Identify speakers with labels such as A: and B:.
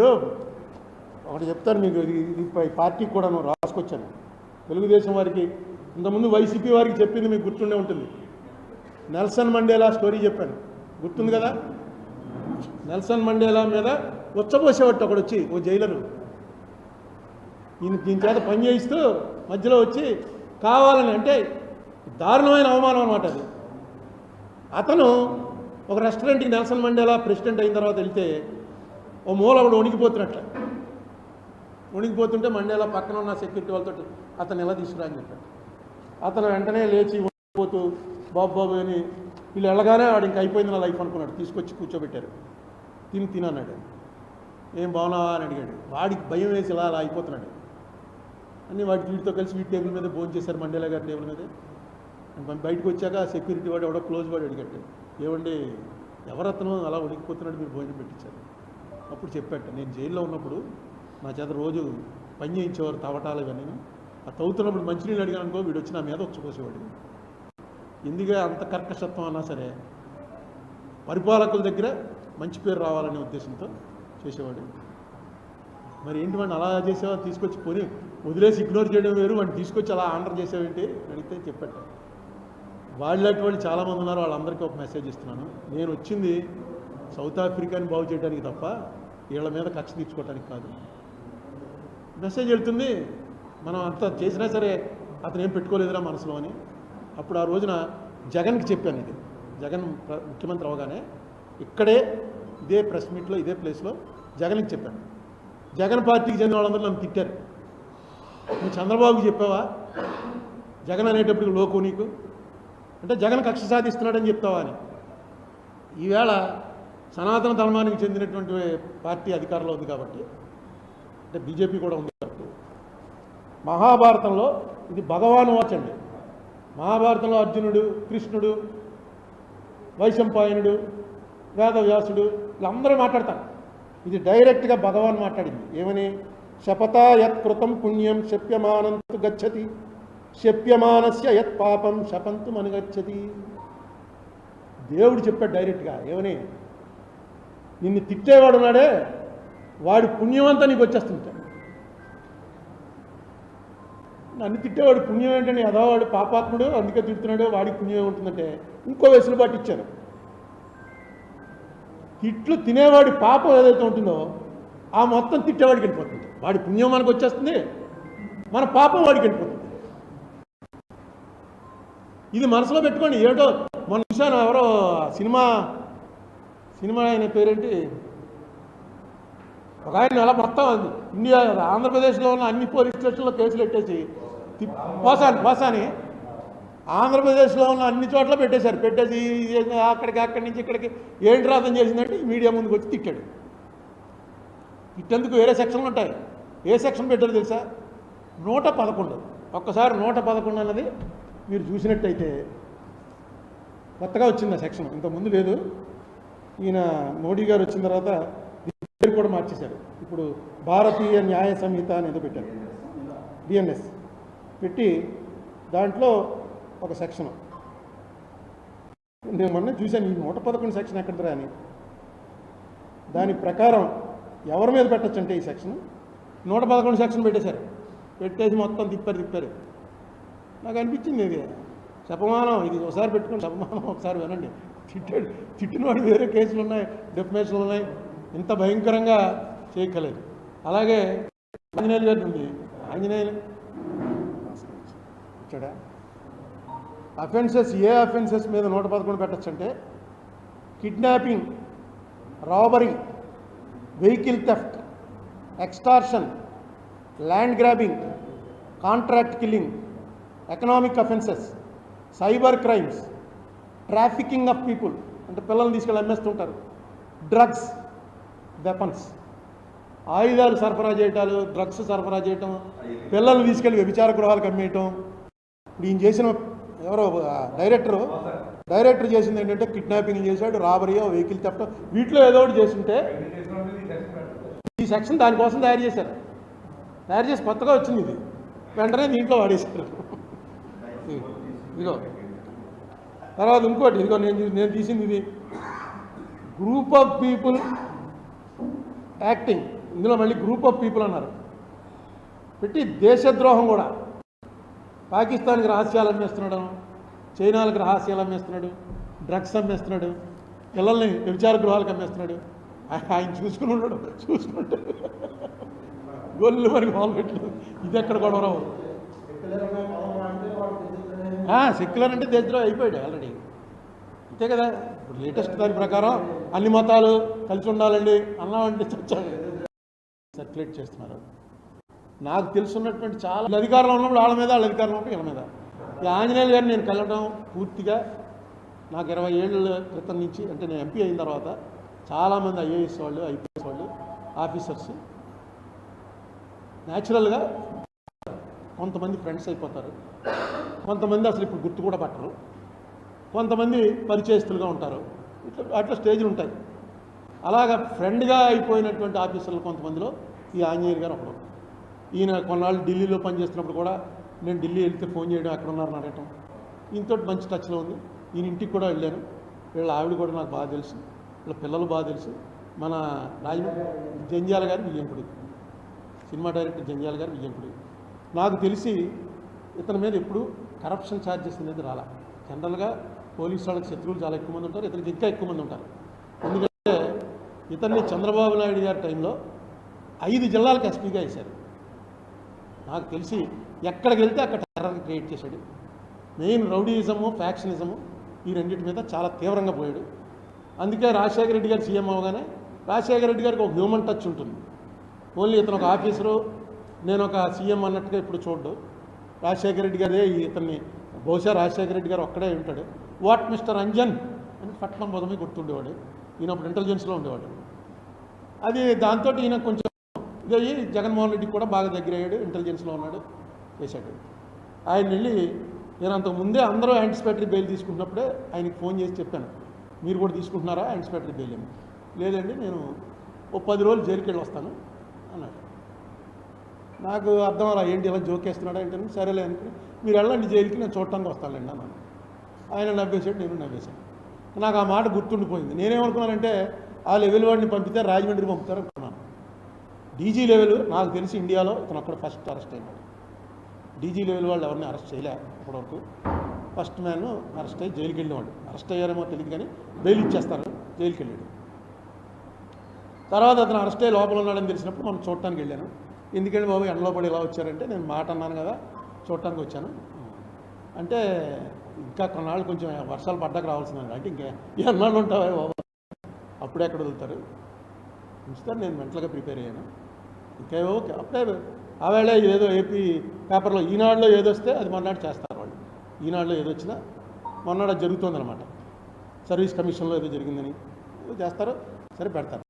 A: ఇప్పుడు ఒకటి చెప్తాను మీకు ఇది పై- పార్టీకి కూడా నేను రాసుకొచ్చాను. తెలుగుదేశం వారికి ఇంతకుముందు వైసీపీ వారికి చెప్పింది మీకు గుర్తుండే ఉంటుంది. నెల్సన్ మండేలా స్టోరీ చెప్పాను. గుర్తుంది కదా? నెల్సన్ మండేలా మీద ఉచ్చబోసేవాడు ఒకడు వచ్చి ఓ జైలరు. ఈయన దీని చేత పని చేయిస్తూ మధ్యలో వచ్చి కావాలని అంటే దారుణమైన అవమానం అనమాట అది. అతను ఒక రెస్టారెంట్కి నెల్సన్ మండేలా ప్రెసిడెంట్ అయిన తర్వాత వెళ్తే ఓ మూల ఒకడు వణికిపోతున్నట్ల. వణికిపోతుంటే మండేలా పక్కన ఉన్న సెక్యూరిటీ వాళ్ళతో అతను ఎలా తీసుకురా అని చెప్పాడు. అతను వెంటనే లేచి వణికిపోతూ బాబు బాబు అని వీళ్ళు వెళ్ళగానే వాడు ఇంక అయిపోయింది నా లైఫ్ అనుకున్నాడు. తీసుకొచ్చి కూర్చోబెట్టారు. తిని తినన్నాడు ఏం బాగున్నావా అని అడిగాడు. వాడికి భయం వేసి ఇలా అలా అయిపోతున్నాడు. అన్నీ వాడి వీటితో కలిసి వీటి టేబుల్ మీద భోజనం చేశారు మండేలా గారి టేబుల్ మీద. బయటకు వచ్చాక సెక్యూరిటీ వాడు ఎవడో క్లోజ్ వాడు అడిగాడు. ఏమండి ఎవరతను అలా ఉడికిపోతున్నాడు మీరు భోజనం పెట్టించారు? అప్పుడు చెప్పాట నేను జైల్లో ఉన్నప్పుడు నా చేత రోజు పని చేయించేవారు తవ్వటాలు ఇవన్నీ. ఆ తవ్వుతున్నప్పుడు మంచినీళ్ళు అడిగాను అనుకో వీడు వచ్చి నా మీద వచ్చుకోసేవాడు ఎందుకే అంత కర్కశత్వం అన్నా సరే పరిపాలకుల దగ్గర మంచి పేరు రావాలనే ఉద్దేశంతో చేసేవాడు. మరి ఏంటి వాడిని అలా చేసేవా? తీసుకొచ్చి పోనీ వదిలేసి ఇగ్నోర్ చేయడం వేరు వాడిని తీసుకొచ్చి అలా ఆర్డర్ చేసేవేంటి? అడిగితే చెప్పట వాళ్ళటి వాళ్ళు చాలామంది ఉన్నారు వాళ్ళందరికీ ఒక మెసేజ్ ఇస్తున్నాను. నేను వచ్చింది సౌత్ ఆఫ్రికాని బాగు చేయడానికి తప్ప వీళ్ళ మీద కక్ష తీర్చుకోవటానికి కాదు. మెసేజ్ వెళ్తుంది మనం అంత చేసినా సరే అతను ఏం పెట్టుకోలేదురా మనసులో అని. అప్పుడు ఆ రోజున జగన్కి చెప్పాను ఇది. జగన్ ప్ర- ముఖ్యమంత్రి అవగానే ఇక్కడే ఇదే ప్రెస్ మీట్లో ఇదే ప్లేస్లో జగన్కి చెప్పాను. జగన్ పార్టీకి చెందిన వాళ్ళందరూ నన్ను తిట్టారు. నువ్వు చంద్రబాబుకి చెప్పావా? జగన్ అనేటప్పటికి లోకు నీకు? అంటే జగన్ కక్ష సాధిస్తున్నాడని చెప్తావా అని. ఈవేళ సనాతన ధర్మానికి చెందినటువంటి పార్టీ అధికారంలో ఉంది కాబట్టి అంటే బీజేపీ కూడా ఉంది కాబట్టి. మహాభారతంలో ఇది భగవాన్ వచ్చండి మహాభారతంలో అర్జునుడు కృష్ణుడు వైశంపాయనుడు వేదవ్యాసుడు వీళ్ళందరూ మాట్లాడతారు. ఇది డైరెక్ట్గా భగవాన్ మాట్లాడింది. ఏమని? శపథా యత్ కృతం పుణ్యం శప్యమానంతు గచ్చతి. శప్యమానస్య యత్ పాపం శపంతు మనుగచ్చతి దేవుడు చెప్పాడు డైరెక్ట్గా. ఏమని? నిన్ను తిట్టేవాడు ఉన్నాడే వాడి పుణ్యమంతా నీకు వచ్చేస్తుంటాడు నన్ను తిట్టేవాడు పుణ్యం ఏంటని అదవాడు పాపాత్ముడు అందుకే తిడుతున్నాడు వాడికి పుణ్యం ఉంటుందంటే ఇంకో వెసులుబాటు ఇచ్చారు. తిట్లు తినేవాడి పాపం ఏదైతే ఉంటుందో ఆ మొత్తం తిట్టేవాడికి వెళ్ళిపోతుంది. వాడి పుణ్యం మనకు వచ్చేస్తుంది మన పాపం వాడికి వెళ్ళిపోతుంది. ఇది మనసులో పెట్టుకోండి ఏటో మన చూశాను ఎవరో సినిమా సినిమా ఆయన పేరేంటి? ఒక ఆయన అలా మొత్తం ఇండియా ఆంధ్రప్రదేశ్లో ఉన్న అన్ని పోలీస్ స్టేషన్లో కేసులు పెట్టేసి తి- పోసాని పోసాని ఆంధ్రప్రదేశ్లో ఉన్న అన్ని చోట్ల పెట్టేశారు. పెట్టేసి అక్కడికి అక్కడి నుంచి ఇక్కడికి ఏంటి రాతం చేసిందంటే మీడియా ముందుకు వచ్చి తిట్టాడు. తిట్టేందుకు వేరే సెక్షన్లు ఉంటాయి. ఏ సెక్షన్ పెట్టారు తెలుసా? నూట పదకొండు. ఒక్కసారి నూట పదకొండు అన్నది మీరు చూసినట్టయితే కొత్తగా వచ్చింది ఆ సెక్షన్. ఇంతకుముందు లేదు. ఈయన మోడీ గారు వచ్చిన తర్వాత పేరు కూడా మార్చేశారు. ఇప్పుడు భారతీయ న్యాయ సంహిత అనేది పెట్టారు. బిఎన్ఎస్ పెట్టి దాంట్లో ఒక సెక్షన్. నేను మొన్న చూశాను ఈ నూట పదకొండు సెక్షన్ ఎక్కడరా అని. దాని ప్రకారం ఎవరి మీద పెట్టచ్చు అంటే ఈ సెక్షన్? నూట పదకొండు సెక్షన్ పెట్టేశారు. పెట్టేసి మొత్తం తిప్పారు తిప్పారు. నాకు అనిపించింది ఇది. శపమానం ఇది ఒకసారి పెట్టుకుని శపమానం ఒకసారి వినండి. తిట్టాడు తిట్టినవాడు వేరే కేసులు ఉన్నాయి డెఫమేషన్లు ఉన్నాయి. ఇంత భయంకరంగా చేయగలేదు అలాగే ఆంజనేయులు గారి ఉంది ఆంజనేయులు. అఫెన్సెస్ ఏ అఫెన్సెస్ మీద నూట పదకొండు పెట్టచ్చంటే kidnapping robbery vehicle theft extortion land grabbing contract killing economic offences cyber crimes trafficking of people అంటే పిల్లల్ని తీసుకెళ్ళి అమ్మేస్తుంటారు. Drugs weapons. ఆయుధాలు సరఫరా చేయటాలు డ్రగ్స్ సరఫరా చేయటం పిల్లల్ని తీసుకెళ్ళి వ్యభిచార గృహాలకు అమ్మేయటం. ఈయన చేసిన ఎవరో డైరెక్టరు డైరెక్టర్ చేసింది ఏంటంటే కిడ్నాపింగ్ చేశాడు రాబరియో వెహికల్ థెఫ్ట్ వీటిలో ఏదో ఒకటి చేస్తుంటే ఈ సెక్షన్ దానికోసం తయారు చేశారు. తయారు చేసి కొత్తగా వచ్చింది ఇది. వెంటనే దీంట్లో వాడేశారు. ఇదిగో. తర్వాత ఇంకోటి ఇదిగో నేను నేను తీసింది ఇది. గ్రూప్ ఆఫ్ పీపుల్ యాక్టింగ్ ఇందులో మళ్ళీ గ్రూప్ ఆఫ్ పీపుల్ అన్నారు. పెట్టి దేశద్రోహం కూడా. పాకిస్తాన్కి రహస్యాలు అమ్మేస్తున్నాడు. చైనాలకు రహస్యాలు అమ్మేస్తున్నాడు. డ్రగ్స్ అమ్మేస్తున్నాడు. పిల్లల్ని విచార గృహాలకు అమ్మేస్తున్నాడు. ఆయన ఆయన చూసుకుని ఉన్నాడు. చూసుకుంటాడు గొల్లు మరి మొదలు పెట్టలేదు. ఇది ఎక్కడ గొడవరావు సెక్యులర్ అంటే దేశద్రోహం అయిపోయాడు ఆల్రెడీ. అంతే కదా? ఇప్పుడు లేటెస్ట్ దాని ప్రకారం అన్ని మతాలు కలిసి ఉండాలండి అన్నామంటే చచ్చాడు. సర్క్యులేట్ చేస్తున్నారు. నాకు తెలుసున్నటువంటి చాలా అధికారంలో ఉన్నప్పుడు వాళ్ళ మీద వాళ్ళ అధికారంలో ఉన్నప్పుడు వీళ్ళ మీద. ఈ ఆంజనేయులు గారిని నేను కలవడం పూర్తిగా నాకు ఇరవై ఏళ్ళ క్రితం నుంచి అంటే నేను ఎంపీ అయిన తర్వాత చాలామంది ఐఏఎస్ వాళ్ళు ఐపీఎస్ వాళ్ళు ఆఫీసర్స్ న్యాచురల్గా కొంతమంది ఫ్రెండ్స్ అయిపోతారు. కొంతమంది అసలు ఇప్పుడు గుర్తు కూడా పట్టరు. కొంతమంది పరిచయస్తులుగా ఉంటారు. ఇట్లా అట్లా స్టేజ్లు ఉంటాయి. అలాగా ఫ్రెండ్గా అయిపోయినటువంటి ఆఫీసర్లు కొంతమందిలో ఈ ఆంజనేయులు గారు ఒకడు. ఈయన కొన్నాళ్ళు ఢిల్లీలో పనిచేస్తున్నప్పుడు కూడా నేను ఢిల్లీ వెళ్తే ఫోన్ చేయడం ఎక్కడ ఉన్నారని అడగటం. ఈయనతో మంచి టచ్లో ఉంది. ఈయన ఇంటికి కూడా వెళ్ళాను. వీళ్ళ ఆవిడ కూడా నాకు బాగా తెలుసు. వీళ్ళ పిల్లలు బాగా తెలుసు. మన రాజమండ్రి జంజాల గారు విజయంకుడి సినిమా డైరెక్టర్ జంజాల గారు విజయంకుడి నాకు తెలిసి ఇతని మీద ఎప్పుడు కరప్షన్ ఛార్జెస్ అనేది రాలా. జనరల్గా పోలీసు వాళ్ళకి శత్రువులు చాలా ఎక్కువ మంది ఉంటారు ఇతనికి ఇంకా ఎక్కువ మంది ఉంటారు. ఎందుకంటే ఇతన్ని చంద్రబాబు నాయుడు గారి టైంలో ఐదు జిల్లాలకు ఎస్పీగా వేశారు. నాకు తెలిసి ఎక్కడికి వెళ్తే అక్కడ టెర్రర్ క్రియేట్ చేశాడు. మెయిన్ రౌడీయిజము ఫ్యాక్షనిజము ఈ రెండింటి మీద చాలా తీవ్రంగా పోయాడు. అందుకే రాజశేఖర రెడ్డి గారు సీఎం అవగానే రాజశేఖర రెడ్డి గారికి ఒక హ్యూమన్ టచ్ ఉంటుంది. ఓన్లీ ఇతను ఒక ఆఫీసరు నేను ఒక సీఎం అన్నట్టుగా ఇప్పుడు చూడ్డు. రాజశేఖర రెడ్డి గారే ఈ ఇతన్ని. బహుశా రాజశేఖర రెడ్డి గారు ఒక్కడే ఉంటాడు. వాట్ మిస్టర్ అంజన్ అని పట్నం పదమే గుర్తుండేవాడు. ఈయన అప్పుడు ఇంటెలిజెన్స్లో ఉండేవాడు. అది దాంతో ఈయన కొంచెం ఇదయ్యి జగన్మోహన్ రెడ్డికి కూడా బాగా దగ్గర అయ్యాడు ఇంటెలిజెన్స్లో ఉన్నాడు చేశాడు. ఆయన వెళ్ళి నేను అంతకు ముందే అందరూ యాంటిసిపేటరీ బెయిల్ తీసుకుంటున్నప్పుడే ఆయనకి ఫోన్ చేసి చెప్పాను. మీరు కూడా తీసుకుంటున్నారా? యాంటిసిపేటరీ బెయిల్ ఏమి. లేదండి నేను ఓ పది రోజులు జైలుకి వెళ్ళి వస్తాను అన్నాడు. నాకు అర్థం అలా ఏంటి ఇలా జోకేస్తున్నాడా ఏంటని సరేలే అనుకుని మీరు వెళ్ళండి జైలుకి నేను చూడటానికి వస్తానులేండి అన్నాను ఆయన నవ్వేశాడు నేను నవ్వేశాను. నాకు ఆ మాట గుర్తుండిపోయింది. నేనేమనుకున్నానంటే ఆ లెవెల్ వాడిని పంపితే రాజమండ్రి పంపుతారు అనుకున్నాను. డీజీ లెవెల్ నాకు తెలిసి ఇండియాలో ఇతను అక్కడ ఫస్ట్ అరెస్ట్ అయినాడు. డీజీ లెవెల్ వాళ్ళు ఎవరిని అరెస్ట్ చేయలే ఇప్పటివరకు ఫస్ట్ మ్యాన్ అరెస్ట్ అయ్యి జైలుకి వెళ్ళేవాడు. అరెస్ట్ అయ్యారేమో తెలియదు కానీ బెయిల్ ఇచ్చేస్తారు జైలుకి వెళ్ళాడు. తర్వాత అతను అరెస్ట్ అయ్యి లోపల ఉన్నాడని తెలిసినప్పుడు మనం చూడటానికి వెళ్ళాను. ఎందుకంటే బాబు ఎండలో పడి ఇలా వచ్చారంటే నేను మాట అన్నాను కదా చూడటానికి వచ్చాను. అంటే ఇంకా కొన్నాళ్ళు కొంచెం వర్షాలు పడ్డాక రావాల్సిందండి. అంటే ఇంకా ఎన్నాళ్ళు ఉంటావా బాబు? అప్పుడే ఎక్కడ వదులుతారు. ఉంచుతారు నేను మెంటల్గా ప్రిపేర్ అయ్యాను. ఇంకా ఓకే అప్పుడే ఆవేళ ఏదో ఏపీ పేపర్లో ఈనాడులో ఏదో వస్తే అది మొన్నటి చేస్తారు వాళ్ళు. ఈనాడులో ఏదో వచ్చినా మొన్నటి అది జరుగుతుందన్నమాట. సర్వీస్ కమిషన్లో ఏదో జరిగిందని. ఏదో చేస్తారు సరే పెడతారు.